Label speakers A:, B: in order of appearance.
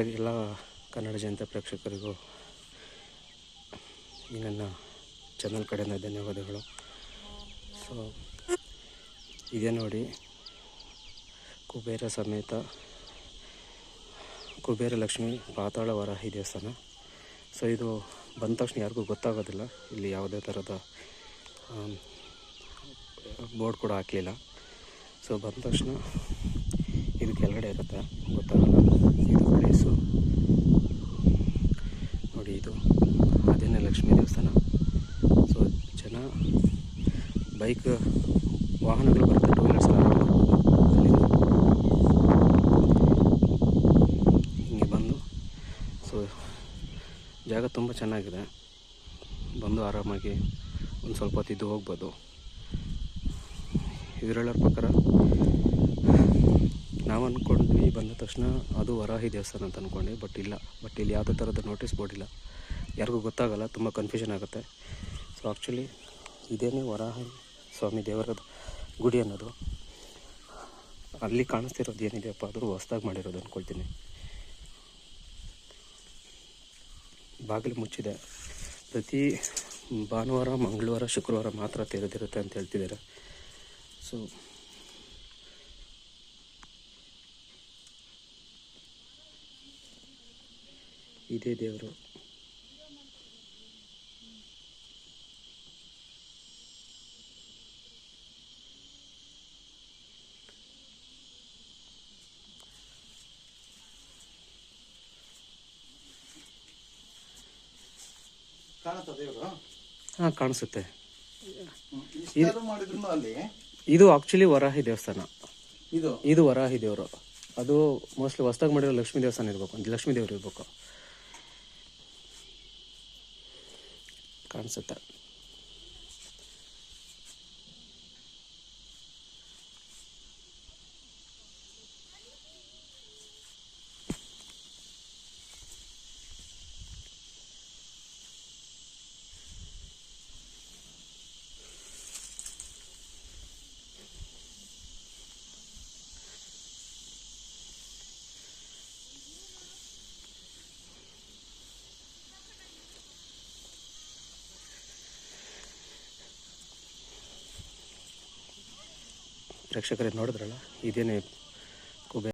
A: ಎಲ್ಲ ಕನ್ನಡ ಜನತೆ ಪ್ರೇಕ್ಷಕರಿಗೂ ಈ ನನ್ನ ಚಾನಲ್ ಕಡೆಯಿಂದ ಧನ್ಯವಾದಗಳು. ಸೊ ಇದೇ ನೋಡಿ, ಕುಬೇರ ಸಮೇತ, ಕುಬೇರ ಲಕ್ಷ್ಮಿ ಪಾತಾಳ ವರಾಹಿ ದೇವಸ್ಥಾನ. ಸೊ ಇದು ಬಂದ ತಕ್ಷಣ ಯಾರಿಗೂ ಗೊತ್ತಾಗೋದಿಲ್ಲ, ಇಲ್ಲಿ ಯಾವುದೇ ಥರದ ಬೋರ್ಡ್ ಕೂಡ ಹಾಕಲಿಲ್ಲ. ಸೊ ಬಂದ ತಕ್ಷಣ ಇದು ಕೆಳಗಡೆ ಇರುತ್ತೆ ಗೊತ್ತಾಗಲ್ಲ ಇದು ಪ್ಲೇಸು ನೋಡಿ ಇದು ಅದೇನೇ ಲಕ್ಷ್ಮೀ ದೇವಸ್ಥಾನ ಸೊ ಜನ ಬೈಕ್, ವಾಹನಗಳು ಬರುತ್ತೆ, ಟೂ ವೀಲರ್ಸ್ ಹಿಂಗೆ ಬಂದು, ಸೊ, ಜಾಗ ತುಂಬ ಚೆನ್ನಾಗಿದೆ. ಬಂದು ಆರಾಮಾಗಿ ಒಂದು ಸ್ವಲ್ಪ ಹೊತ್ತಿದ್ದು ಹೋಗ್ಬೋದು. ಇವರೆಲ್ಲರ ಪ್ರಕಾರ, ನಾವು ಅಂದ್ಕೊಂಡ್ವಿ ಬಂದ ತಕ್ಷಣ ಅದು ವರಾಹಿ ದೇವಸ್ಥಾನ ಅಂತ ಅಂದ್ಕೊಂಡ್ವಿ ಬಟ್ ಇಲ್ಲ. ಬಟ್ ಇಲ್ಲಿ ಯಾವುದೇ ಥರದ ನೋಟಿಸ್ ಬೋರ್ಡ್ ಇಲ್ಲ. ಯಾರಿಗೂ ಗೊತ್ತಾಗಲ್ಲ, ತುಂಬ ಕನ್ಫ್ಯೂಷನ್ ಆಗುತ್ತೆ. ಸೊ ಆ್ಯಕ್ಚುಲಿ ಇದೇನೇ ವರಾಹಿ ಸ್ವಾಮಿ ದೇವರ ಗುಡಿ ಅನ್ನೋದು. ಅಲ್ಲಿ ಕಾಣಿಸ್ತಿರೋದು ಏನಿದೆಯಪ್ಪ? ಆದರೂ ಹೊಸ್ದಾಗಿ ಮಾಡಿರೋದು ಅಂದ್ಕೊಳ್ತೀನಿ ಬಾಗಿಲು ಮುಚ್ಚಿದೆ. ಪ್ರತಿ ಭಾನುವಾರ, ಮಂಗಳವಾರ, ಶುಕ್ರವಾರ ಮಾತ್ರ ತೆರೆದಿರುತ್ತೆ ಅಂತ ಹೇಳ್ತಿದ್ದಾರೆ. ಸೊ ಇದೇ ದೇವರು. ಹಾಂ ಕಾಣಿಸುತ್ತೆ. ಇದು ಆಕ್ಚುಲಿ ವರಾಹಿ ದೇವಸ್ಥಾನ.
B: ಇದು?
A: ಇದು ವರಾಹಿ ದೇವರು. ಅದು ಮೋಸ್ಟ್ಲಿ ಹೊಸ್ದಾಗಿ ಮಾಡಿರೋ ಲಕ್ಷ್ಮೀ ದೇವಸ್ಥಾನ ಇರಬೇಕು ಲಕ್ಷ್ಮೀ ದೇವರು ಇರಬೇಕು. ಕಾಣಿಸುತ್ತೆ. ಪ್ರೇಕ್ಷಕರೇ ನೋಡಿದ್ರಲ್ಲ ಇದೇನೆ